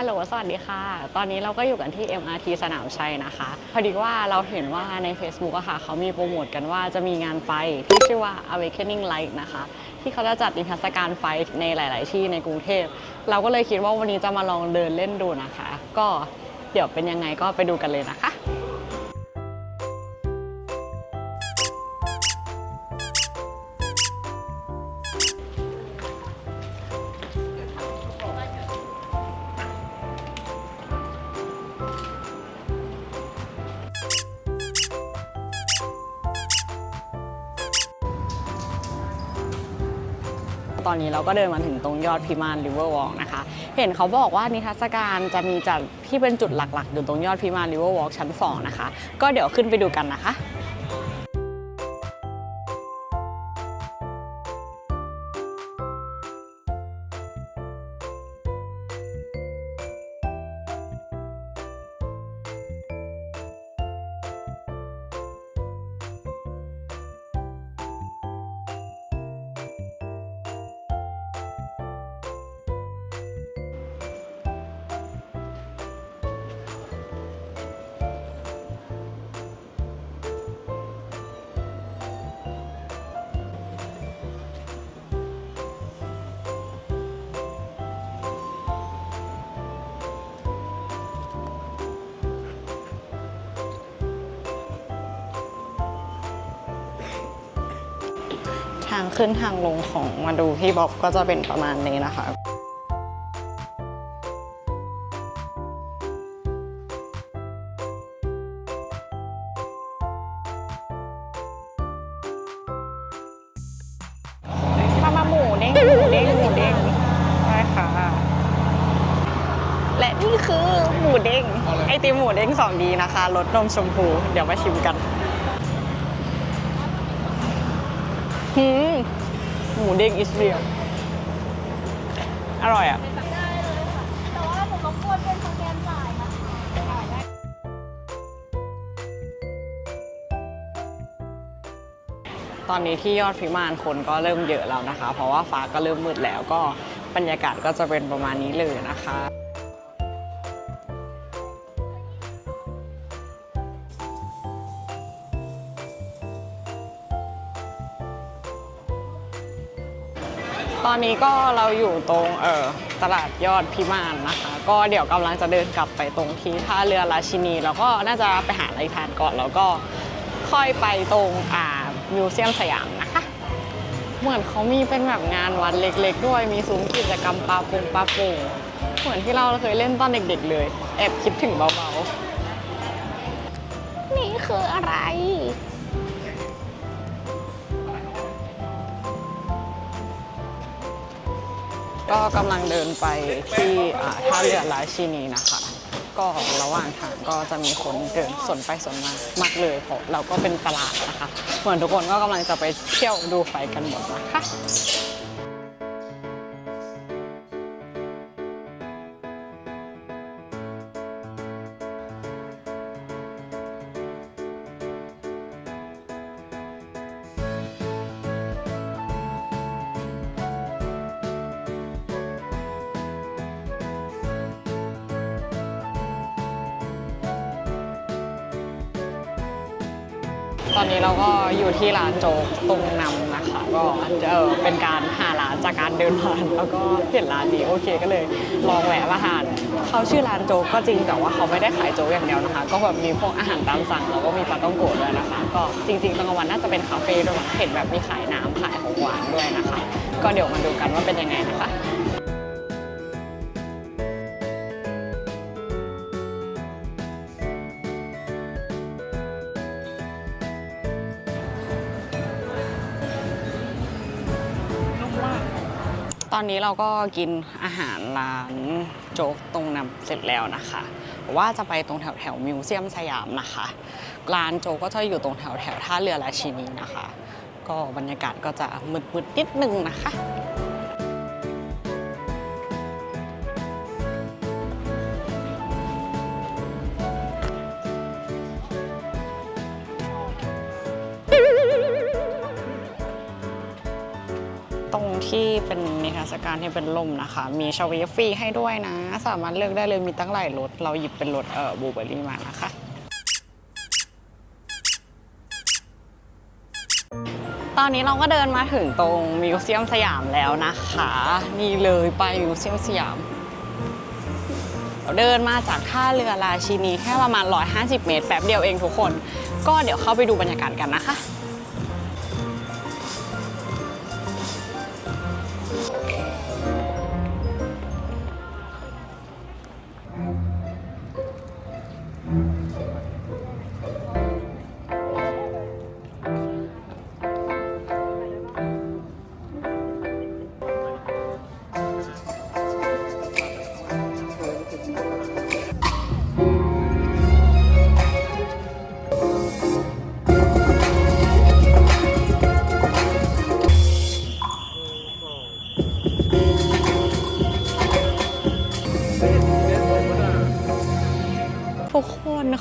ฮัลโหล สวัสดีค่ะ ตอนนี้เราก็อยู่กันที่ MRT สนามชัยนะคะ พอดีว่าเราเห็นว่าใน Facebook อะค่ะ เขามีโปรโมทกันว่าจะมีงานไฟที่ชื่อว่า Awakening Light นะคะ ที่เขาจะจัดนิทรรศการไฟในหลาย ๆ ที่ในกรุงเทพ เราก็เลยคิดว่าวันนี้จะมาลองเดินเล่นดูนะคะ ก็เดี๋ยวเป็นยังไงก็ไปดูกันเลยนะคะ ตอนนี้เราก็เดินมาถึงตรงยอดพิมานริเวอร์วอล์กนะคะ เห็นเขาบอกว่านิทรรศการจะมีจัดที่เป็นจุดหลักๆ อยู่ตรงยอดพิมานริเวอร์วอล์กชั้น 2 นะคะ ก็เดี๋ยวขึ้นไปดูกันนะคะางขึ้นทางลงของมาดูพี่บ๊อบก็จะเป็นประมาณนี้นะคะมามาหมูเด้งหมูเด้งหมูเด้งใช่ค่ะ และนี่คือหมูเด้งไอติมหมูเด้งสองดีนะคะรสนมชมพู เดี๋ยวมาชิมกัน หืมหมูเด้งอิสเรียลอร่อยอะ แต่ว่าหนูรบกวนเป็นสแกนจ่ายนะคะตอนนี้ที่ยอดพิมานคนก็เริ่มเยอะแล้วนะคะ เพราะว่าฟ้าก็เริ่มมืดแล้วก็บรรยากาศก็จะเป็นประมาณนี้เลยนะคะ อนนี้ก็เราอยู่ตรงเออตลาดยอดพิมานนะคะ ก็เดี๋ยวกำลังจะเดินกลับไปตรงที่ท่าเรือราชินี แล้วก็น่าจะไปหาอะไรทานก่อนแล้วก็ค่อยไปตรงอ่ามิวเซียมสยามนะคะ เหมือนเขามีเป็นแบบงานวัดเล็กๆ ด้วยมีซุ้มกิจกรรมปลาปงปลาป่งเหมือนที่เราเคยเล่นตอนเด็กๆเลย แอบคิดถึงเบาๆ นี่คืออะไร ก็กำลังเดินไปที่ท่าเรือราชินีนะคะ ก็ระหว่างทางก็จะมีคนเดินสวนไปสวนมามากเลยเพราะเราก็เป็นตลาดนะคะ เหมือนทุกคนก็กำลังจะไปเที่ยวดูไฟกันหมดนะคะ ตอนนี้เราก็อยู่ที่ร้านโจ๊กตรงนำนะคะ ก็เออเป็นการหาร้านจากการเดินผ่านแล้วก็เห็นร้านนี้โอเคก็เลยลองแวะมาทานเขาชื่อร้านโจ๊กก็จริงแต่ว่าเขาไม่ได้ขายโจ๊กอย่างเดียวนะคะ ก็แบบมีพวกอาหารตามสั่งแล้วก็มีปลาต้องโกะด้วยนะคะ ก็จริงๆตอนกลางวันน่าจะเป็นคาเฟ่ด้วยมั้งเห็นแบบมีขายน้ำขายของหวานด้วยนะคะ ก็เดี๋ยวมาดูกันว่าเป็นยังไงนะคะ อนนี้เราก็กินอาหารร้านโจ๊กตรงนำเสร็จแล้วนะคะว่าจะไปตรงแถวแถวมิวเซียมสยามนะคะ ร้านโจ๊กก็จะอยู่ตรงแถวแถวท่าเรือราชินีนะคะ ก็บรรยากาศก็จะมืดๆนิดนึงนะคะ ที่เป็นนิทรรศการที่เป็นลมนะคะ มีชาวฟฟรีให้ด้วยนะ สามารถเลือกได้เลยมีตั้งหลายรสเราหยิบเป็นรสเอ่อบูเบอรี่มานะคะตอนนี้เราก็เดินมาถึงตรงมิวเซียมสยามแล้วนะคะ นี่เลยไปมิวเซียมสยาม เราเดินมาจากท่าเรือราชินีแค่ประมาณ 150 เมตรแป๊บเดียวเองทุกคน ก็เดี๋ยวเข้าไปดูบรรยากาศกันนะคะ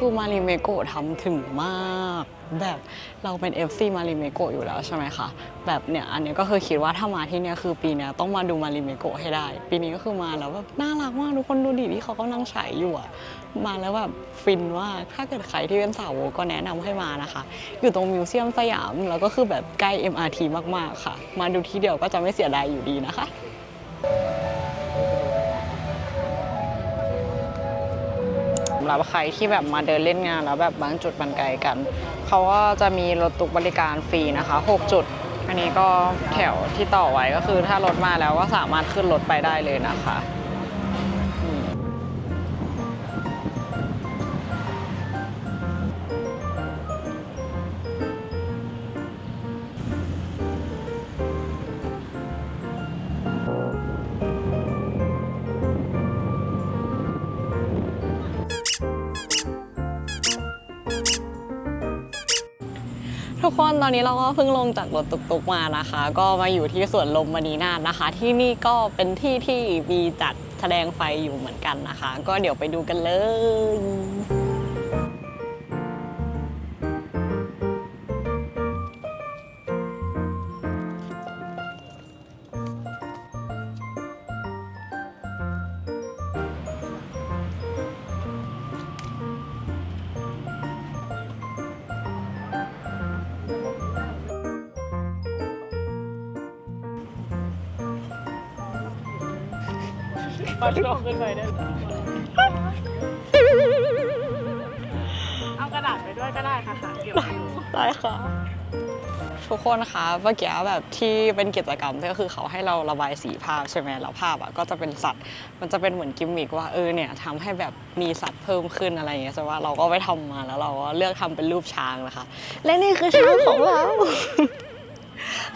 คือมาริเมโกะทำถึงมาก แบบเราเป็น FC มาริเมโกะอยู่แล้วใช่ไหมคะ แบบเนี่ยอันเนี้ยก็คือคิดว่าถ้ามาที่เนี่ยคือปีเนี้ยต้องมาดูมาริเมโกะให้ได้ ปีนี้ก็คือมาแล้วแบบน่ารักมากทุกคนดูดิที่เขากำลังฉายอยู่อะมาแล้วแบบฟินมาถ้าเกิดใครที่เป็นสาวกก็แนะนำให้มานะคะ อยู่ตรงมิวเซียมสยามแล้วก็คือแบบใกล้ MRT มากๆค่ะ มาดูที่เดียวก็จะไม่เสียดายอยู่ดีนะคะ หรับใครที่แบบมาเดินเล่นงานแล้วแบบบางจุดมันไกลกัน เขาก็จะมีรถตุกบริการฟรีนะคะ 6 จุด อันนี้ก็แถวที่ต่อไว้ก็คือถ้ารถมาแล้วก็สามารถขึ้นรถไปได้เลยนะคะ ทุกคนตอนนี้เราก็เพิ่งลงจากรถตุกๆมานะคะ ก็มาอยู่ที่สวนลมมณีนาศนะคะ ที่นี่ก็เป็นที่ที่มีจัดแสดงไฟอยู่เหมือนกันนะคะ ก็เดี๋ยวไปดูกันเลย มาลงขึ้นไปได้เอากระดาษไปด้วยก็ได้ค่ะค่ะเก็บไว้อยู่ได้ค่ะ ทุกคนคะเมื่อกี้แบบที่เป็นกิจกรรมก็คือเขาให้เราระบายสีภาพใช่ไหมแล้วภาพอะก็จะเป็นสัตว์ มันจะเป็นเหมือนกิมมิกว่าเออเนี่ยทำให้แบบมีสัตว์เพิ่มขึ้นอะไรอย่างเงี้ยใช่ว่าเราก็ไปทำมาแล้วเราก็เลือกทำเป็นรูปช้างนะคะ และนี่คือช้างของเรา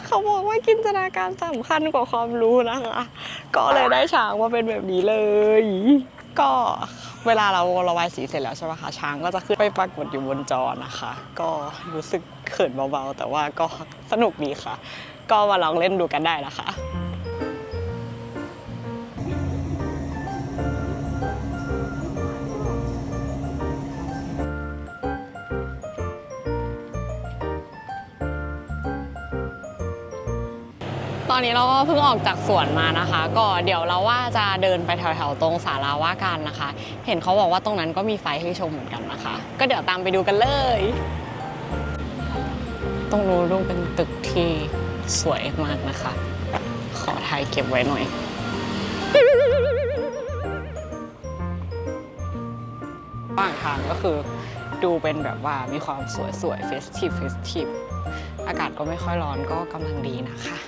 เขาบอกว่าจินตนาการสำคัญกว่าความรู้นะคะ ก็เลยได้ช้างมาเป็นแบบนี้เลย ก็เวลาเราระบายสีเสร็จแล้วใช่ไหมคะช้างก็จะขึ้นไปปรากฏอยู่บนจอนะคะ ก็รู้สึกเขินเบาๆ แต่ว่าก็สนุกดีค่ะ ก็มาลองเล่นดูกันได้นะคะ ตอนนี้เราก็เพิ่งออกจากสวนมานะคะ ก็เดี๋ยวเราว่าจะเดินไปแถวๆตรงศาลาว่าการนะคะ เห็นเขาบอกว่าตรงนั้นก็มีไฟให้ชมเหมือนกันนะคะ ก็เดี๋ยวตามไปดูกันเลย ตรงนู้นดูเป็นตึกที่สวยมากนะคะ ขอถ่ายเก็บไว้หน่อยบ้างทางก็คือดูเป็นแบบว่ามีความสวยสวยเฟสทีฟเฟสทีฟอากาศก็ไม่ค่อยร้อนก็กำลังดีนะคะ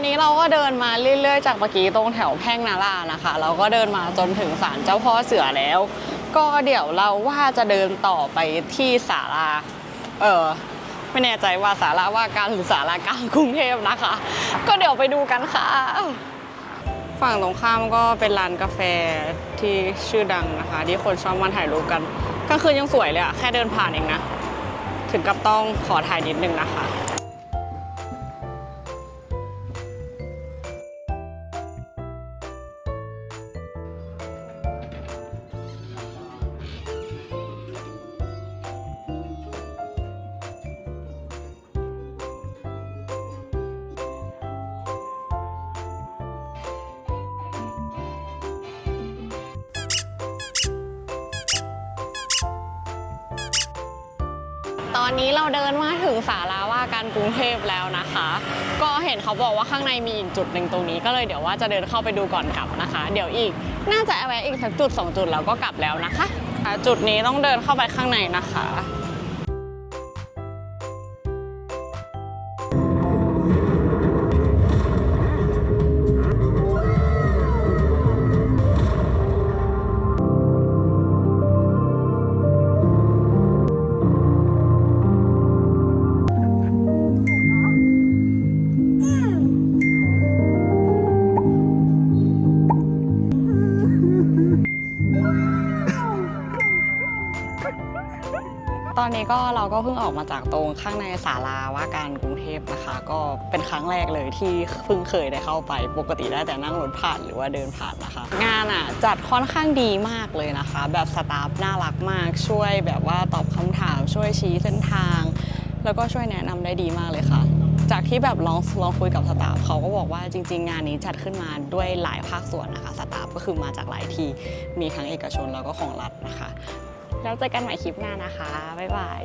อนนี้เราก็เดินมาเรื่อยๆจากเมื่อกี้ตรงแถวแพ่งนารานะคะ เราก็เดินมาจนถึงศาลเจ้าพ่อเสือแล้ว ก็เดี๋ยวเราว่าจะเดินต่อไปที่ศาลาเออไม่แน่ใจว่าศาลาว่าการหรือศาลากลางกรุงเทพนะคะ ก็เดี๋ยวไปดูกันค่ะ ฝั่งตรงข้ามก็เป็นร้านกาแฟที่ชื่อดังนะคะ ที่คนชอบมาถ่ายรูปกันกลางคืนยังสวยเลยอะแค่เดินผ่านเองนะ ถึงกับต้องขอถ่ายนิดนึงนะคะ ตอนนี้เราเดินมาถึงสาราว่าการกรุงเทพแล้วนะคะ ก็เห็นเขาบอกว่าข้างในมีอีกจุดหนึ่งตรงนี้ก็เลยเดี๋ยวว่าจะเดินเข้าไปดูก่อนกลับนะคะ เดี๋ยวอีกน่าจะแวะอีกสักจุดสองจุดแล้วก็กลับแล้วนะคะ จุดนี้ต้องเดินเข้าไปข้างในนะคะ ตอนนี้ก็เราก็เพิ่งออกมาจากตรงข้างในศาลาว่าการกรุงเทพนะคะ ก็เป็นครั้งแรกเลยที่เพิ่งเคยได้เข้าไป ปกติได้แต่นั่งรถผ่านหรือว่าเดินผ่านนะคะ งานอะจัดค่อนข้างดีมากเลยนะคะ แบบสตาฟน่ารักมากช่วยแบบว่าตอบคำถามช่วยชี้เส้นทาง แล้วก็ช่วยแนะนำได้ดีมากเลยค่ะจากที่แบบลองลองคุยกับสตาฟเขาก็บอกว่าจริง ๆ งานนี้จัดขึ้นมาด้วยหลายภาคส่วนนะคะสตาฟก็คือมาจากหลายที่มีทั้งเอกชนแล้วก็ของรัฐนะคะ แล้วเจอกันใหม่คลิปหน้านะคะ บ๊ายบาย